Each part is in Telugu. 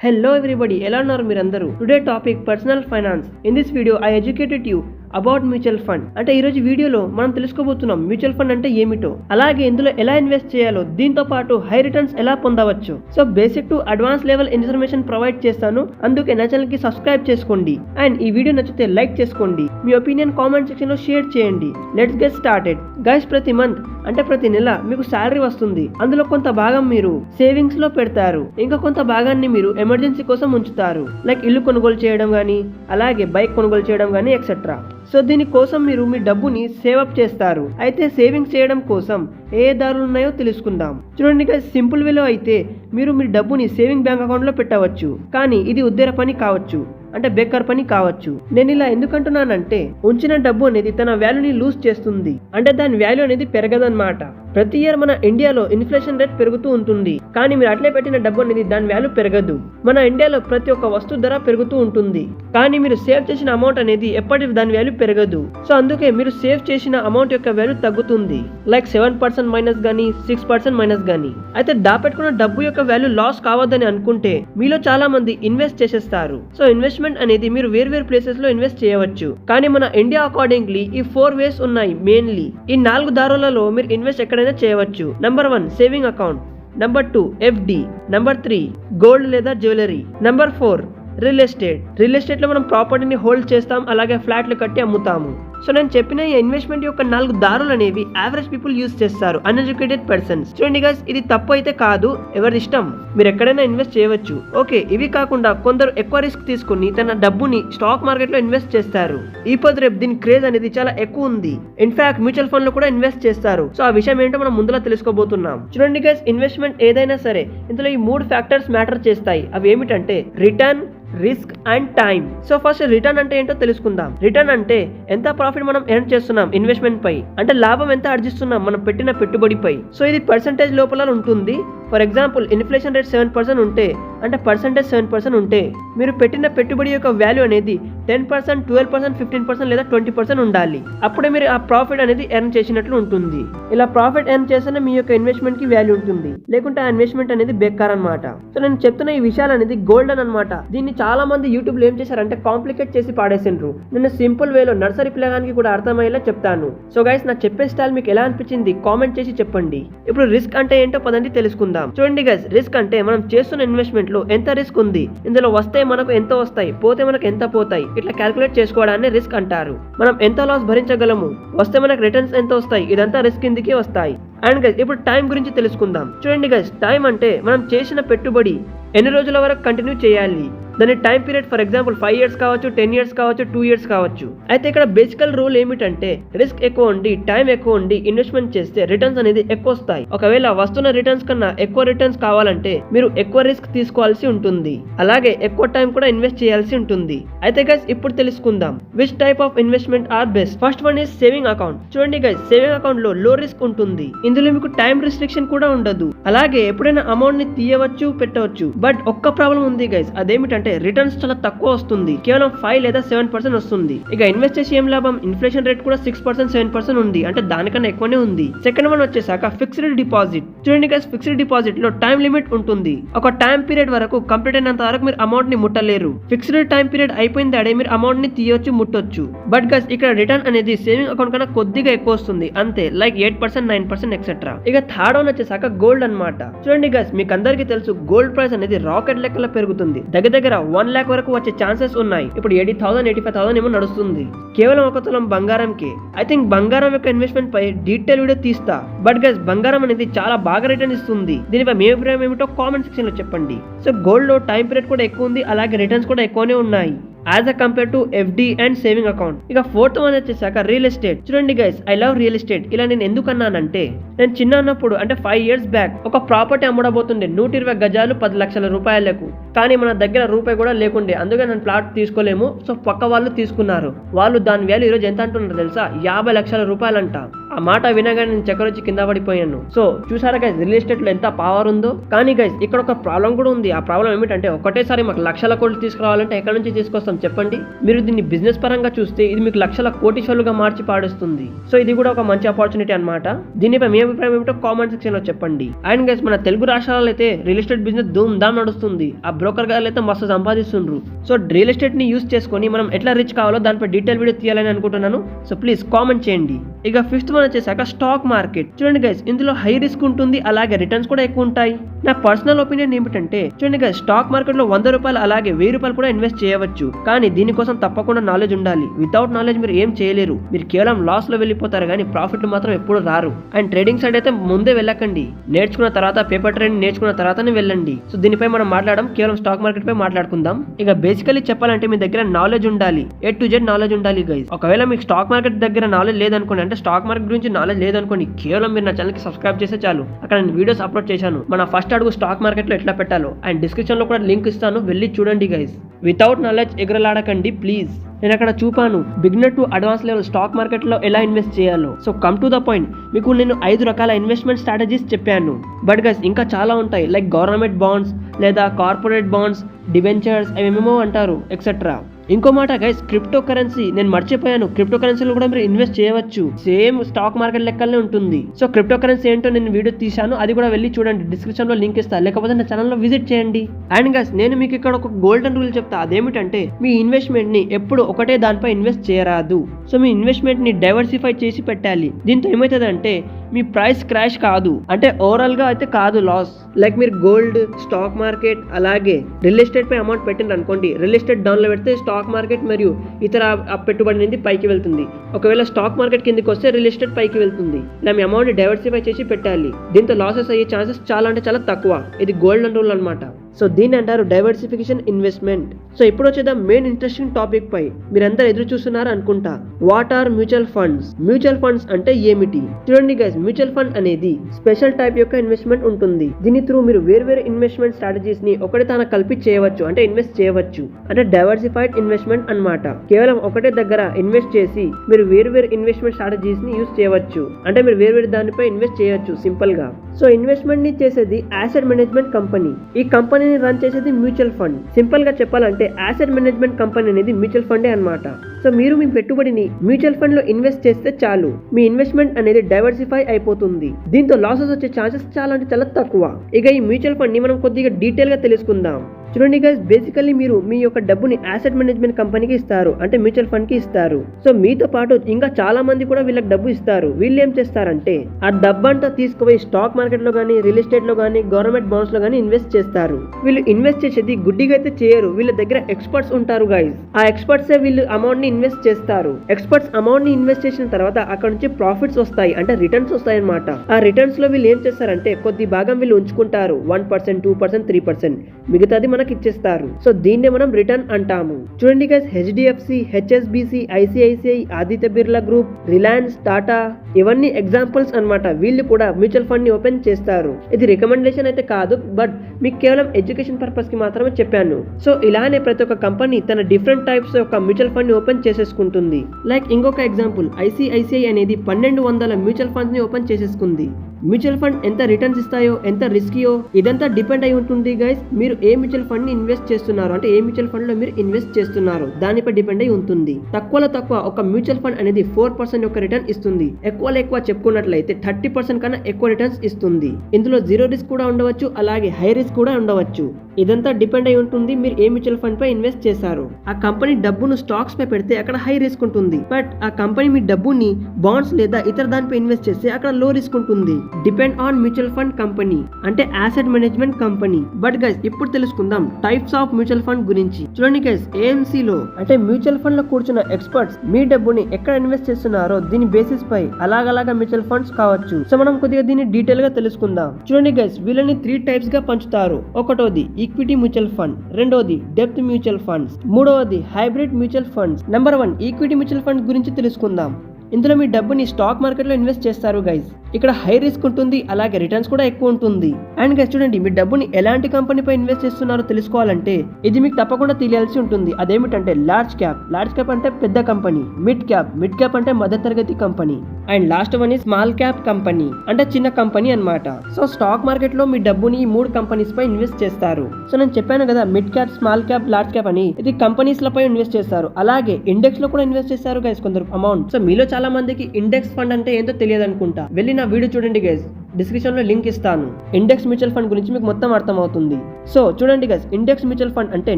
Hello everybody, ఎలా ఉన్నారు మీరందరూ? Today topic personal finance in this video I educated you about mutual fund. అంటే ఈ రోజు వీడియోలో మనం తెలుసుకోబోతున్నాం మ్యూచువల్ ఫండ్ అంటే ఏమిటో. అలాగే ఇందులో ఎలా ఇన్వెస్ట్ చేయాలో దీంతో పాటు హై రిటర్న్స్ ఎలా పొందవచ్చు. So basic to advance level information provide చేస్తాను. అందుకే నా ఛానల్కి సబ్స్క్రైబ్ చేసుకోండి. అండ్ ఈ వీడియో నచ్చితే లైక్ చేసుకోండి. మీ ఒపీనియన్ కామెంట్ సెక్షన్లో షేర్ చేయండి. Let's get started. గైస్ ప్రతి మంత్ అంటే ప్రతి నెల మీకు శాలరీ వస్తుంది. అందులో కొంత భాగం మీరు సేవింగ్స్లో పెడతారు. ఇంకా కొంత భాగాన్ని మీరు ఎమర్జెన్సీ కోసం ఉంచుతారు. లైక్ ఇల్లు కొనుగోలు చేయడం కానీ అలాగే బైక్ కొనుగోలు చేయడం కానీ ఎక్సెట్రా. సో దీనికోసం మీరు మీ డబ్బుని సేవ్ అప్ చేస్తారు. అయితే సేవింగ్స్ చేయడం కోసం ఏ దారులు ఉన్నాయో తెలుసుకుందాం. చూడండి సింపుల్ వేలో అయితే మీరు మీ డబ్బుని సేవింగ్ బ్యాంక్ అకౌంట్లో పెట్టవచ్చు. కానీ ఇది ఉద్దేర పని కావచ్చు. అంటే బేకర్ పని కావచ్చు. నేను ఇలా ఎందుకంటున్నానంటే ఉంచిన డబ్బు అనేది తన వాల్యూని లూజ్ చేస్తుంది. అంటే దాని వాల్యూ అనేది పెరగదన్నమాట. ప్రతి ఇయర్ మన ఇండియాలో ఇన్ఫ్లేషన్ రేట్ పెరుగుతూ ఉంటుంది. కానీ మీరు అట్లే పెట్టిన డబ్బు అనేది దాని వాల్యూ పెరగదు. మన ఇండియాలో ప్రతి ఒక్క వస్తువు ధర పెరుగుతూ ఉంటుంది. కానీ మీరు సేవ్ చేసిన అమౌంట్ అనేది ఎప్పటికీ దాని వాల్యూ పెరగదు. సో అందుకే మీరు సేవ్ చేసిన అమౌంట్ యొక్క వాల్యూ తగ్గుతుంది. లైక్ సెవెన్ పర్సెంట్ మైనస్ గానీ సిక్స్ పర్సెంట్ మైనస్ గానీ అయితే దాపెట్టుకున్న డబ్బు యొక్క వాల్యూ లాస్ కావద్దని అనుకుంటే మీలో చాలా మంది ఇన్వెస్ట్ చేసేస్తారు. సో ఇన్వెస్ట్మెంట్ అనేది మీరు వేరు వేరు ప్లేసెస్లో ఇన్వెస్ట్ చేయవచ్చు. కానీ మన ఇండియా అకార్డింగ్లీ ఈ ఫోర్ వేస్ ఉన్నాయి మెయిన్లీ ఈ నాలుగు దారులలో మీరు ఇన్వెస్ట్ ఎక్కడ ఎక్కడైనా చేయవచ్చు. Number one saving account number two FD number three gold లేదా jewellery number four real estate real ఎస్టేట్లో మనం ప్రాపర్టీని హోల్డ్ చేస్తాం అలాగే ఫ్లాట్లు కట్టి అమ్ముతాము. సో నేను చెప్పిన ఈ ఇన్వెస్ట్మెంట్ యొక్క నాలుగు దారులు అనేవి యావరేజ్ పీపుల్ యూస్ చేస్తారు అన్ఎడ్యుకేటెడ్ పర్సన్స్ చూడండి గైస్ ఇది తప్పు అయితే కాదు ఎవరి ఇష్టం? మీరు ఎక్కడైనా ఇన్వెస్ట్ చేయవచ్చు. ఓకే ఇవి కాకుండా కొందరు ఎక్కువ రిస్క్ తీసుకుని తన డబ్బుని స్టాక్ మార్కెట్లో ఇన్వెస్ట్ చేస్తారు. ఈ పొద్దు రేపు దీని క్రేజ్ అనేది చాలా ఎక్కువ ఉంది. ఇన్ఫాక్ట్ మ్యూచువల్ ఫండ్లో కూడా ఇన్వెస్ట్ చేస్తారు. సో ఆ విషయం ఏంటో మనం ముందులో తెలుసుకోబోతున్నాం. చూడండి గైస్ ఇన్వెస్ట్మెంట్ ఏదైనా సరే ఇందులో ఈ మూడు ఫ్యాక్టర్స్ మ్యాటర్ చేస్తాయి. అవి ఏమిటంటే return risk and time so first return అంటే ఏంటో తెలుసుకుందాం. రిటర్న్ అంటే ఎంత ప్రాఫిట్ మనం ఎర్న్ చేస్తున్నాం ఇన్వెస్ట్మెంట్ పై. అంటే లాభం ఎంత ఆర్జిస్తున్నాం మనం పెట్టిన పెట్టుబడిపై. సో ఇది పర్సంటేజ్ లోపల ఉంటుంది. For example inflation rate seven percent ఉంటే అంటే పర్సంటేజ్ సెవెన్ పర్సెంట్ ఉంటే మీరు పెట్టిన పెట్టుబడి యొక్క వాల్యూ అనేది ten percent twelve percent fifteen percent లేదా ట్వంటీ పర్సెంట్ ఉండాలి. అప్పుడే మీరు ఆ ప్రాఫిట్ అనేది ఎర్న్ చేసినట్లు ఉంటుంది. ఇలా ప్రాఫిట్ ఎర్న్ చేస్తేనే మీ యొక్క ఇన్వెస్ట్మెంట్కి వాల్యూ ఉంటుంది. లేకుంటే ఆ ఇన్వెస్ట్మెంట్ అనేది బెక్కర్ అనమాట సో నేను చెప్తున్న ఈ విషయాలు అనేది గోల్డెన్ అనమాట దీన్ని చాలా మంది యూట్యూబ్లో ఏం చేశారంటే కాంప్లికేట్ చేసి పాడేసిండ్రు. నేను సింపుల్ వేలో నర్సరీ పిల్లగానికి కూడా అర్థమయ్యేలా చెప్తాను. సో గైస్ నా చెప్పే స్టైల్ మీకు ఎలా అనిపించింది కామెంట్ చేసి చెప్పండి. ఇప్పుడు రిస్క్ అంటే ఏంటో పదండి తెలుసుకుందాం. చూడండి గైస్ రిస్క్ అంటే మనం చేస్తున్న ఇన్వెస్ట్మెంట్లో ఎంత రిస్క్ ఉంది? ఇందులో వస్తే మనకు ఎంత వస్తాయి? పోతే మనకు ఎంత పోతాయి? ఇట్లా క్యాల్కులేట్ చేసుకోవడాన్ని రిస్క్ అంటారు. మనం ఎంత లాస్ భరించగలము? వస్తే మనకు రిటర్న్స్ ఎంత వస్తాయి? ఇదంతా రిస్క్ కిందికి వస్తాయి. అండ్ గైస్ ఇప్పుడు టైం గురించి తెలుసుకుందాం. చూడండి గైస్ టైం అంటే మనం చేసిన పెట్టుబడి ఎన్ని రోజుల వరకు కంటిన్యూ చేయాలి? దాని time period for example five years కావచ్చు టెన్ ఇయర్స్ కావచ్చు టూ ఇయర్స్ కావచ్చు. అయితే ఇక్కడ బేసికల్ రూల్ ఏమిటంటే రిస్క్ ఎక్కువ ఉండి టైం ఎక్కువ ఉండి ఇన్వెస్ట్మెంట్ చేస్తే రిటర్న్స్ అనేది ఎక్కువ వస్తాయి. ఒకవేళ వస్తున్న రిటర్న్స్ కన్నా ఎక్కువ రిటర్న్స్ కావాలంటే మీరు ఎక్కువ రిస్క్ తీసుకోవాల్సి ఉంటుంది. అలాగే ఎక్కువ టైం కూడా ఇన్వెస్ట్ చేయాల్సి ఉంటుంది. అయితే గైస్ ఇప్పుడు తెలుసుకుందాం. Which type of investment are best first one is saving account చూడండి గైస్ సేవింగ్ అకౌంట్లో లో రిస్క్ ఉంటుంది. ఇందులో మీకు టైం రిస్ట్రిక్షన్ కూడా ఉండదు. అలాగే ఎప్పుడైనా అమౌంట్ని తీయవచ్చు పెట్టవచ్చు. బట్ ఒక్క ప్రాబ్లం ఉంది గైస్ అదేమిటంటే రిటర్న్స్ చాలా తక్కువ వస్తుంది. కేవలం ఫైవ్ లేదా సెవెన్ పర్సెంట్ వస్తుంది. ఇక ఇన్వెస్ట్ చేసి ఏం లాభం ఇన్ఫ్లేషన్ రేట్ కూడా సిక్స్ పర్సెంట్ సెవెన్ పర్సెంట్ ఉంది. అంటే దానికన్నా ఎక్కువనే ఉంది. సెకండ్ వన్ వచ్చేసాక ఫిక్స్డ్ డిపాజిట్ చూడండి గైస్ ఫిక్స్డ్ డిపాజిట్లో టైం లిమిట్ ఉంటుంది. ఒక టైం పీరియడ్ వరకు కంప్లీట్ అయినంత వరకు మీరు అమౌంట్ని ముట్టలేరు. ఫిక్స్డ్ టైం పీరియడ్ అయిపోయింది అడే మీరు అమౌంట్ని తీయొచ్చు ముట్టొచ్చు. బట్ గస్ ఇక్కడ రిటర్న్ అనేది సేవింగ్ అకౌంట్ కన్నా కొద్దిగా ఎక్కువ వస్తుంది. అంతే like eight percent nine percent etcetera ఇక థర్డ్ వన్ వచ్చేసాక గోల్డ్ అన్నమాట. చూడండి గస్ మీకు అందరికీ తెలుసు గోల్డ్ ప్రైస్ అనేది రాకెట్ లెక్కలో పెరుగుతుంది. దగ్గర దగ్గర వన్ లాక్ వరకు వచ్చే ఛాన్సెస్ ఉన్నాయి. ఇప్పుడు eighty thousand eighty five thousand ఏమో నడుస్తుంది. కేవలం ఒక తులం బంగారంకి. ఐ థింక్ బంగారం యొక్క ఇన్వెస్ట్మెంట్ పై డీటెయిల్ వీడియో తీస్తా. బట్ గైస్ బంగారం అనేది చాలా బాగా రిటర్న్ ఇస్తుంది. దీనిపై మీ అభిప్రాయం ఏమిటో కామెంట్ సెక్షన్లో చెప్పండి. సో గోల్డ్లో టైం పీరియడ్ కూడా ఎక్కువ ఉంది. అలాగే రిటర్న్స్ కూడా ఎక్కువనే ఉన్నాయి. As a compare to FD and saving account ఇక ఫోర్త్ వన్ వచ్చేసాక రియల్ ఎస్టేట్ చూడండి guys I love real estate ఇలా నేను ఎందుకు అన్నానంటే నేను చిన్న ఉన్నప్పుడు అంటే ఫైవ్ ఇయర్స్ బ్యాక్ ఒక ప్రాపర్టీ అమ్మడబోతుండే నూట ఇరవై గజాలు పది లక్షల రూపాయలకు. కానీ మన దగ్గర రూపాయి కూడా లేకుండే అందుకే నేను ప్లాట్ తీసుకోలేము. సో పక్క వాళ్ళు తీసుకున్నారు. వాళ్ళు దాని వాల్యూ ఈరోజు ఎంత అంటున్నారు తెలుసా? యాభై లక్షల రూపాయలంట. ఆ మాట వినగానే నేను చక్కరొచ్చి కింద పడిపోయాను. సో చూసారా గైస్ రియల్ ఎస్టేట్లో ఎంత పవర్ ఉందో? కానీ గైస్ ఇక్కడ ఒక ప్రాబ్లం కూడా ఉంది. ఆ ప్రాబ్లం ఏమిటంటే ఒకటేసారి మాకు లక్షల కోట్లు తీసుకురావాలంటే ఎక్కడ నుంచి తీసుకొస్తాం? చెప్పండి. మీరు దీన్ని బిజినెస్ పరంగా చూస్తే ఇది మీకు లక్షల కోటీశ్వరులుగా మార్చి పాడుస్తుంది. సో ఇది కూడా ఒక మంచి ఆపర్చునిటీ అన్నమాట. దీనిపై మీ అభిప్రాయం ఏమిటో కామెంట్ సెక్షన్లో చెప్పండి. అండ్ గైస్ మన తెలుగు రాష్ట్రాలలో అయితే రియల్ ఎస్టేట్ బిజినెస్ ధూమ్ ధామ్ నడుస్తుంది. ఆ బ్రోకర్ గారు అయితే మస్తు సంపాదిస్తుండ్రు. సో రియల్ ఎస్టేట్ని యూస్ చేసుకొని మనం ఎట్లా రిచ్ కావాలో దానిపై డీటెయిల్ వీడియో తీయాలని అనుకుంటున్నాను. సో ప్లీజ్ కామెంట్ చేయండి. ఇక ఫిఫ్త్ వన్ వచ్చేసాక స్టాక్ మార్కెట్ చూడండి గైస్ ఇందులో హై రిస్క్ ఉంటుంది అలాగే రిటర్న్స్ కూడా ఎక్కువ ఉంటాయి. నా పర్సనల్ ఒపీనియన్ ఏమిటంటే చూడండి గైస్ స్టాక్ మార్కెట్లో వంద రూపాయలు అలాగే వెయ్యి రూపాయలు కూడా ఇన్వెస్ట్ చేయవచ్చు. కానీ దీనికోసం తప్పకుండా నాలెడ్జ్ ఉండాలి. వితౌట్ నాలెడ్జ్ మీరు ఏం చేయలేరు. మీరు కేవలం లాస్లో వెళ్ళిపోతారు కానీ ప్రాఫిట్ మాత్రం ఎప్పుడు రారు. అండ్ ట్రేడింగ్ సైడ్ అయితే ముందే వెళ్ళకండి. నేర్చుకున్న తర్వాత పేపర్ ట్రేడింగ్ నేర్చుకున్న తర్వాతనే వెళ్ళండి. సో దీనిపై మనం మాట్లాడడం కేవలం స్టాక్ మార్కెట్ పై మాట్లాడుకుందాం. ఇక బేసికలీ చెప్పాలంటే మీ దగ్గర నాలెడ్జ్ ఉండాలి. ఏ టు జెడ్ నాలెడ్జ్ ఉండాలి గైస్ ఒకవేళ మీకు స్టాక్ మార్కెట్ దగ్గర నాలెడ్జ్ లేదనుకోండి అంటే స్టాక్ మార్కెట్ గురించి నాలెడ్జ్ లేదనుకోండి కేవలం మీరు నా ఛానల్కి సబ్స్క్రైబ్ చేస్తే చాలు. అక్కడ నేను వీడియోస్ అప్లోడ్ చేశాను. మన ఫస్ట్ అడుగు స్టాక్ మార్కెట్లో ఎట్లా పెట్టాలో. అండ్ డిస్క్రిప్షన్లో కూడా లింక్ ఇస్తాను. వెళ్ళి చూడండి గైస్ వితౌట్ నాలెడ్జ్ ఎగరలాడకండి ప్లీజ్ నేను అక్కడ చూపాను beginner to advance level stock మార్కెట్లో ఎలా ఇన్వెస్ట్ చేయాలో. So come to the point మీకు నేను ఐదు రకాల ఇన్వెస్ట్మెంట్ స్ట్రాటజీస్ చెప్పాను. బట్ గైస్ ఇంకా చాలా ఉంటాయి. లైక్ గవర్నమెంట్ బాండ్స్ లేదా కార్పొరేట్ బాండ్స్ డిబెంచర్స్ ఏమేమో అంటారు ఎక్సెట్రా ఇంకో మాట గైస్ క్రిప్టో కరెన్సీ నేను మర్చిపోయాను. క్రిప్టో కరెన్సీలో కూడా మీరు ఇన్వెస్ట్ చేయవచ్చు. సేమ్ స్టాక్ మార్కెట్ లెక్కలనే ఉంటుంది. సో క్రిప్టో కరెన్సీ ఏంటో నేను వీడియో తీశాను. అది కూడా వెళ్ళి చూడండి. డిస్క్రిప్షన్లో లింక్ ఇస్తాను లేకపోతే నా ఛానల్లో విజిట్ చేయండి. అండ్ గైస్ నేను మీకు ఇక్కడ ఒక గోల్డెన్ రూల్ చెప్తా. అదేమిటంటే మీ ఇన్వెస్ట్మెంట్ని ఎప్పుడు ఒకటే దానిపై ఇన్వెస్ట్ చేయరాదు. సో మీ ఇన్వెస్ట్మెంట్ని డైవర్సిఫై చేసి పెట్టాలి. దీంతో ఏమవుతుందంటే మీ ప్రైస్ క్రాష్ కాదు. అంటే ఓవరాల్గా అయితే కాదు లాస్ లైక్ మీరు గోల్డ్ స్టాక్ మార్కెట్ అలాగే రియల్ ఎస్టేట్ పై అమౌంట్ పెట్టింది అనుకోండి రియల్ ఎస్టేట్ డౌన్లో పెడితే స్టాక్ మార్కెట్ మరియు ఇతర ఆ పెట్టుబడి అనేది పైకి వెళ్తుంది. ఒకవేళ స్టాక్ మార్కెట్ కిందకి వస్తే రియల్ ఎస్టేట్ పైకి వెళ్తుంది. ఇలా మీ అమౌంట్ డైవర్సిఫై చేసి పెట్టాలి. దీంతో లాసెస్ అయ్యే ఛాన్సెస్ చాలా అంటే చాలా తక్కువ. ఇది గోల్డ్ రూల్ అనమాట సో దీని అంటారు డైవర్సిఫికేషన్ ఇన్వెస్ట్మెంట్ సో ఇప్పుడు వచ్చేద్దాం మెయిన్ ఇంట్రెస్టింగ్ టాపిక్ పై. మీరందరూ ఎదురు చూస్తున్నారు అనుకుంటా. What are mutual funds mutual funds అంటే ఏమిటి? చూడండి గైస్ మ్యూచువల్ ఫండ్ అనేది స్పెషల్ టైప్ యొక్క ఇన్వెస్ట్మెంట్ ఉంటుంది. దీని త్రూ మీరు వేర్వేరు ఇన్వెస్ట్మెంట్ స్ట్రాటజీస్ని ఒకటి తన కలిపి చేయవచ్చు అంటే ఇన్వెస్ట్ చేయవచ్చు. అంటే డైవర్సిఫైడ్ ఇన్వెస్ట్మెంట్ అన్నమాట. కేవలం ఒకటే దగ్గర ఇన్వెస్ట్ చేసి మీరు వేర్వేరు ఇన్వెస్ట్మెంట్ స్ట్రాటజీస్ని యూస్ చేయవచ్చు. అంటే మీరు వేర్వేరు దానిపై ఇన్వెస్ట్ చేయవచ్చు సింపుల్గా. సో ఇన్వెస్ట్మెంట్ని చేసేది యాసెట్ మేనేజ్మెంట్ కంపెనీ ఈ కంపెనీ కంపెనీని రన్ చేసేది మ్యూచువల్ ఫండ్ సింపుల్గా చెప్పాలంటే యాసెట్ మేనేజ్మెంట్ కంపెనీ అనేది మ్యూచువల్ ఫండే అన్నమాట. సో మీరు మీ పెట్టుబడిని మ్యూచువల్ ఫండ్లో ఇన్వెస్ట్ చేస్తే చాలు. మీ ఇన్వెస్ట్మెంట్ అనేది డైవర్సిఫై అయిపోతుంది. దీంతో లాసెస్ వచ్చే ఛాన్సెస్ చాలా అంటే చాలా తక్కువ. ఇక ఈ మ్యూచువల్ ఫండ్ని మనం కొద్దిగా డీటెయిల్గా తెలుసుకుందాం. చూడండి గైస్ బేసికల్లీ మీరు మీ యొక్క డబ్బుని యాసెట్ మేనేజ్మెంట్ కంపెనీకి ఇస్తారు అంటే మ్యూచువల్ ఫండ్కి ఇస్తారు. సో మీతో పాటు ఇంకా చాలా మంది కూడా వీళ్ళకి డబ్బు ఇస్తారు. వీళ్ళు ఏం చేస్తారంటే ఆ డబ్బు అంతా తీసుకుపోయి స్టాక్ మార్కెట్లో కానీ రియల్ ఎస్టేట్లో కానీ గవర్నమెంట్ బాండ్స్లో కానీ ఇన్వెస్ట్ చేస్తారు. వీళ్ళు ఇన్వెస్ట్ చేసేది గుడ్డిగా అయితే చేయరు. వీళ్ళ దగ్గర ఎక్స్పర్ట్స్ ఉంటారు గైస్ ఆ ఎక్స్పర్ట్స్ వీళ్ళు అమౌంట్ని ఇన్వెస్ట్ చేస్తారు. ఎక్స్పర్ట్స్ అమౌంట్ని ఇన్వెస్ట్ చేసిన తర్వాత అక్కడ నుంచి ప్రాఫిట్స్ వస్తాయి అంటే రిటర్న్స్ వస్తాయి అనమాట ఆ రిటర్న్స్లో వీళ్ళు ఏం చేస్తారంటే కొద్ది భాగం వీళ్ళు ఉంచుకుంటారు. One percent two percent three percent మిగతాది మనకి ఇచ్చేస్తారు సో దీన్నే మనం రిటర్న్ అంటాము. చూడండి guys HDFC HSBC ICICI Aditya Birla group Reliance Tata ఇవన్నీ ఎగ్జాంపుల్స్ అన్నమాట. వీళ్ళు కూడా మ్యూచువల్ ఫండ్ని ఓపెన్ చేస్తారు. ఇది రికమెండేషన్ అయితే కాదు బట్ మీకు కేవలం ఎడ్యుకేషన్ పర్పస్కి మాత్రమే చెప్పాను. సో ఇలానే ప్రతి ఒక్క కంపెనీ తన డిఫరెంట్ టైప్స్ యొక్క మ్యూచువల్ ఫండ్ని ఓపెన్ చేసేసుకుంటుంది. లైక్ ఇంకొక ఎగ్జాంపుల్ ఐసిఐసిఐ అనేది పన్నెండు వందల మ్యూచువల్ ఫండ్స్ని ఓపెన్ చేసేసుకుంది. మ్యూచువల్ ఫండ్ ఎంత రిటర్న్స్ ఇస్తాయో ఎంత రిస్కీయో ఇదంతా డిపెండ్ అయి ఉంటుంది గైస్. మీరు ఏ మ్యూచువల్ ఫండ్ని ఇన్వెస్ట్ చేస్తున్నారు? అంటే ఏ మ్యూచువల్ ఫండ్లో మీరు ఇన్వెస్ట్ చేస్తున్నారు? దానిపై డిపెండ్ అయి ఉంటుంది. తక్కువలో తక్కువ ఒక మ్యూచువల్ ఫండ్ అనేది ఫోర్ పర్సెంట్ యొక్క రిటర్న్ ఇస్తుంది. ఎక్కువలో ఎక్కువ చెప్పుకున్నట్లయితే థర్టీ పర్సెంట్ కన్నా ఎక్కువ రిటర్న్స్ ఇస్తుంది. ఇందులో జీరో రిస్క్ కూడా ఉండవచ్చు అలాగే హై రిస్క్ కూడా ఉండవచ్చు. ఇదంతా డిపెండ్ అయి ఉంటుంది మీరు ఏ మ్యూచువల్ ఫండ్ పై ఇన్వెస్ట్ చేశారు. ఆ కంపెనీ డబ్బును స్టాక్స్ పై పెడితే అక్కడ హై రిస్క్ ఉంటుంది. బట్ ఆ కంపెనీ మీ డబ్బుని బాండ్స్ లేదా ఇతర దానిపై ఇన్వెస్ట్ చేస్తే అక్కడ లో రిస్క్ ఉంటుంది. Depend on mutual fund company అంటే asset management company but guys ఇప్పుడు తెలుసుకుందాం టైప్స్ ఆఫ్ మ్యూచువల్ ఫండ్ గురించి. చూడండి గైస్ ఏఎంసీ లో అంటే మ్యూచువల్ ఫండ్లో కూర్చున్న ఎక్స్పర్ట్స్ మీ డబ్బుని ఎక్కడ ఇన్వెస్ట్ చేస్తున్నారో దీని బేసిస్ పై అలాగలాగా మ్యూచువల్ ఫండ్స్ కావచ్చు. సో మనం కొద్దిగా దీన్ని డీటెయిల్గా తెలుసుకుందాం. చూడండి గైస్ వీళ్ళని త్రీ టైప్స్గా పంచుతారు. ఒకటోది ఈక్విటీ మ్యూచువల్ ఫండ్ రెండోది డెప్త్ మ్యూచువల్ ఫండ్స్ మూడవది hybrid mutual funds number one equity mutual fund గురించి తెలుసుకుందాం. ఇందులో మీ డబ్బుని స్టాక్ మార్కెట్లో ఇన్వెస్ట్ చేస్తారు గైస్ ఇక్కడ హై రిస్క్ ఉంటుంది అలాగే రిటర్న్స్ కూడా ఎక్కువ ఉంటుంది. అండ్ గైస్ చూడండి మీ డబ్బుని ఎలాంటి కంపెనీపై ఇన్వెస్ట్ చేస్తున్నారో తెలుసుకోవాలంటే ఇది మీకు తప్పకుండా తెలియాల్సి ఉంటుంది. అదేమిటంటే లార్జ్ క్యాప్ లార్జ్ క్యాప్ అంటే పెద్ద company. Mid cap mid cap అంటే మధ్య తరగతి కంపెనీ. అండ్ లాస్ట్ వన్ ఈ స్మాల్ క్యాప్ కంపెనీ అంటే చిన్న కంపెనీ అన్నమాట. సో స్టాక్ మార్కెట్లో మీ డబ్బుని ఈ మూడు కంపెనీస్ పై ఇన్వెస్ట్ చేస్తారు. సో నేను చెప్పాను కదా mid cap small cap large cap అని. ఇది కంపెనీస్ లపై ఇన్వెస్ట్ చేస్తారు. అలాగే ఇండెక్స్లో కూడా ఇన్వెస్ట్ చేస్తారు గైస్ కొందరు అమౌంట్ సో మీలో చాలా మందికి ఇండెక్స్ ఫండ్ అంటే ఏంటో తెలియదు అనుకుంటా వెళ్ళి నా వీడియో చూడండి గైస్ డిస్క్రిప్షన్లో లింక్ ఇస్తాను. ఇండెక్స్ మ్యూచువల్ ఫండ్ గురించి మీకు మొత్తం అర్థమవుతుంది. సో చూడండి గైస్ ఇండెక్స్ మ్యూచువల్ ఫండ్ అంటే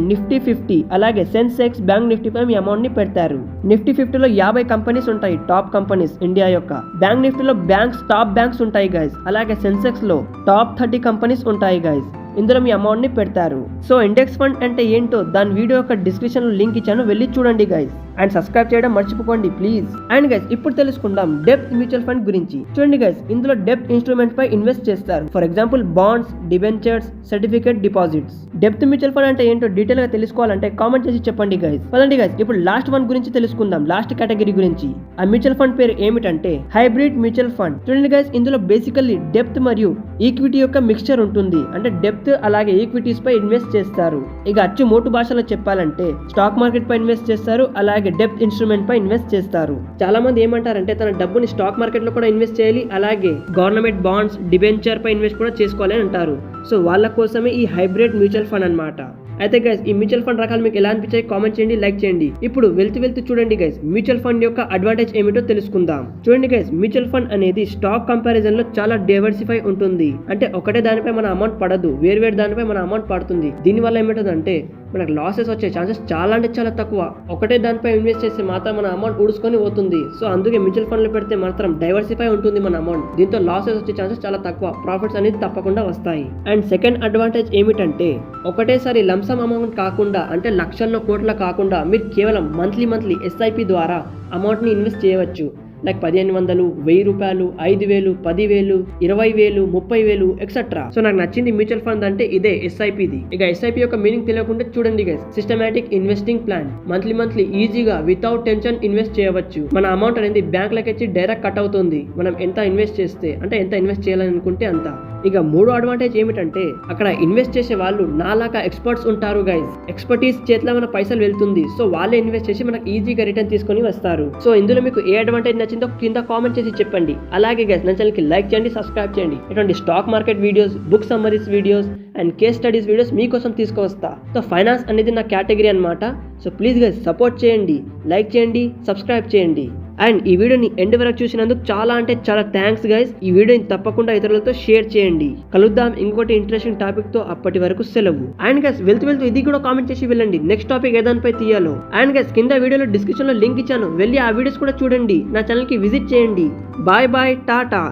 నిఫ్టీ ఫిఫ్టీ అలాగే సెన్సెక్స్ బ్యాంక్ నిఫ్టీపై మీ అమౌంట్ని పెడతారు. నిఫ్టీ ఫిఫ్టీలో యాభై కంపెనీస్ ఉంటాయి టాప్ కంపెనీస్ ఇండియా యొక్క. బ్యాంక్ నిఫ్టీలో బ్యాంక్స్ టాప్ బ్యాంక్స్ ఉంటాయి గైస్ అలాగే సెన్సెక్స్లో టాప్ థర్టీ కంపెనీస్ ఉంటాయి గైస్ ఇందులో మీ అమౌంట్ని పెడతారు. సో ఇండెక్స్ ఫండ్ అంటే ఏంటో దాని వీడియో యొక్క డిస్క్రిప్షన్లో లింక్ ఇచ్చాను. వెళ్ళి చూడండి గైస్ అండ్ సబ్స్క్రైబ్ చేయడం మర్చిపోకండి ప్లీజ్ అండ్ గైస్ ఇప్పుడు తెలుసుకుందాం డెప్త్ మ్యూచువల్ ఫండ్ గురించి. చూడండి గైస్ ఇందులో డెప్త్ ఇన్స్ట్రుమెంట్ పై ఇన్వెస్ట్ చేస్తారు. For example bonds debentures certificate deposits depth mutual fund అంటే ఏంటో డీటెయిల్గా తెలుసుకోవాలంటే కామెంట్ చేసి చెప్పండి గైస్ పదండి గైస్ ఇప్పుడు లాస్ట్ వన్ గురించి తెలుసుకుందాం. లాస్ట్ కేటగిరీ గురించి. ఆ మ్యూచువల్ ఫండ్ పేరు ఏమిటంటే హైబ్రిడ్ మ్యూచువల్ ఫండ్. చూడండి గైస్ ఇందులో బేసికల్లీ డెప్త్ మరియు ఈక్విటీ యొక్క మిక్స్చర్ ఉంటుంది. అంటే డెప్త్ అలాగే ఈక్విటీస్ పై ఇన్వెస్ట్ చేస్తారు. ఇక అచ్చు మోటు భాషలో చెప్పాలంటే స్టాక్ మార్కెట్ పై ఇన్వెస్ట్ చేస్తారు అలాగే డెప్త్ ఇన్స్ట్రుమెంట్ పై ఇన్వెస్ట్ చేస్తారు. చాలా మంది ఏమంటారంటే తన డబ్బుని స్టాక్ మార్కెట్లో కూడా ఇన్వెస్ట్ చేయాలి అలాగే గవర్నమెంట్ బాండ్స్ డిబెంచర్ పై ఇన్వెస్ట్ కూడా చేసుకోవాలి అంటారు. సో వాళ్ళ కోసమే ఈ హైబ్రిడ్ మ్యూచువల్ ఫండ్ అన్నమాట. అయితే గైస్ ఈ మ్యూచువల్ ఫండ్ రకాలు మీకు ఎలా అనిపించాయి? కామెంట్ చేయండి లైక్ చేయండి. ఇప్పుడు వెళ్తూ వెళ్తూ చూడండి గైస్ మ్యూచువల్ ఫండ్ యొక్క అడ్వాంటేజ్ ఏమిటో తెలుసుకుందాం. చూడండి గైస్ మ్యూచువల్ ఫండ్ అనేది స్టాక్ కంపారిజన్లో చాలా డైవర్సిఫై ఉంటుంది. అంటే ఒకటే దానిపై మన అమౌంట్ పడదు వేరు వేరు దానిపై మన అమౌంట్ పడుతుంది. దీని వల్ల ఏమిటంటే మనకు లాసెస్ వచ్చే ఛాన్సెస్ చాలా అంటే చాలా తక్కువ. ఒకటే దానిపై ఇన్వెస్ట్ చేస్తే మాత్రం మన అమౌంట్ ఉడుచుకొని పోతుంది. సో అందుకే మ్యూచువల్ ఫండ్లు పెడితే మాత్రం డైవర్సిఫై ఉంటుంది మన అమౌంట్ దీంతో లాసెస్ వచ్చే ఛాన్సెస్ చాలా తక్కువ. ప్రాఫిట్స్ అనేది తప్పకుండా వస్తాయి. అండ్ సెకండ్ అడ్వాంటేజ్ ఏమిటంటే ఒకటేసారి లంసమ్ అమౌంట్ కాకుండా అంటే లక్షల్లో కోట్ల కాకుండా మీరు కేవలం మంత్లీ మంత్లీ ఎస్ఐపి ద్వారా అమౌంట్ని ఇన్వెస్ట్ చేయవచ్చు. లైక్ పదిహేను వందలు వెయ్యి రూపాయలు ఐదు వేలు పదివేలు ఇరవై వేలు ముప్పై వేలు ఎక్సెట్రా సో నాకు నచ్చింది మ్యూచువల్ ఫండ్ అంటే ఇదే ఎస్ఐపిది ఇక ఎస్ఐపి యొక్క మీనింగ్ తెలియకుండా చూడండి guys systematic investing plan monthly monthly ఈజీగా వితౌట్ టెన్షన్ ఇన్వెస్ట్ చేయవచ్చు. మన అమౌంట్ అనేది బ్యాంక్ లకి వచ్చి డైరెక్ట్ కట్ అవుతుంది. మనం ఎంత ఇన్వెస్ట్ చేస్తే అంటే ఎంత ఇన్వెస్ట్ చేయాలని అనుకుంటే అంత. ఇక మూడో అడ్వాంటేజ్ ఏమిటంటే అక్కడ ఇన్వెస్ట్ చేసే వాళ్ళు నాలాగా ఎక్స్పర్ట్స్ ఉంటారు గైస్ ఎక్స్పర్టీస్ చేతిలో మన పైసలు వెళ్తుంది. సో వాళ్ళే ఇన్వెస్ట్ చేసి మనకు ఈజీగా రిటర్న్ తీసుకొని వస్తారు. సో ఇందులో మీకు ఏ అడ్వాంటేజ్ నచ్చిందో కింద కామెంట్ చేసి చెప్పండి. అలాగే గైస్ నా ఛానల్కి లైక్ చేయండి సబ్స్క్రైబ్ చేయండి. ఇటువంటి stock market videos book summaries videos and case studies videos మీకోసం తీసుకువస్తా. సో ఫైనాన్స్ అనేది నా కేటగిరీ అన్నమాట. సో ప్లీజ్ గైస్ సపోర్ట్ చేయండి. లైక్ చేయండి సబ్స్క్రైబ్ చేయండి. అండ్ ఈ వీడియోని ఎండ్ వరకు చూసినందుకు చాలా అంటే చాలా థ్యాంక్స్ గైస్ ఈ వీడియోని తప్పకుండా ఇతరులతో షేర్ చేయండి. కలుద్దాం. ఇంకోటి ఇంట్రెస్టింగ్ టాపిక్తో అప్పటి వరకు సెలవు. అండ్ గైస్ వెళ్తూ వెళ్తూ ఇది కూడా కామెంట్ చేసి వెళ్ళండి. నెక్స్ట్ టాపిక్ ఏదానిపై తీయాలో. అండ్ గైస్ కింద వీడియోలో డిస్క్రిప్షన్లో లింక్ ఇచ్చాను. వెళ్ళి ఆ వీడియోస్ కూడా చూడండి. నా ఛానల్కి విజిట్ చేయండి. Bye bye Tata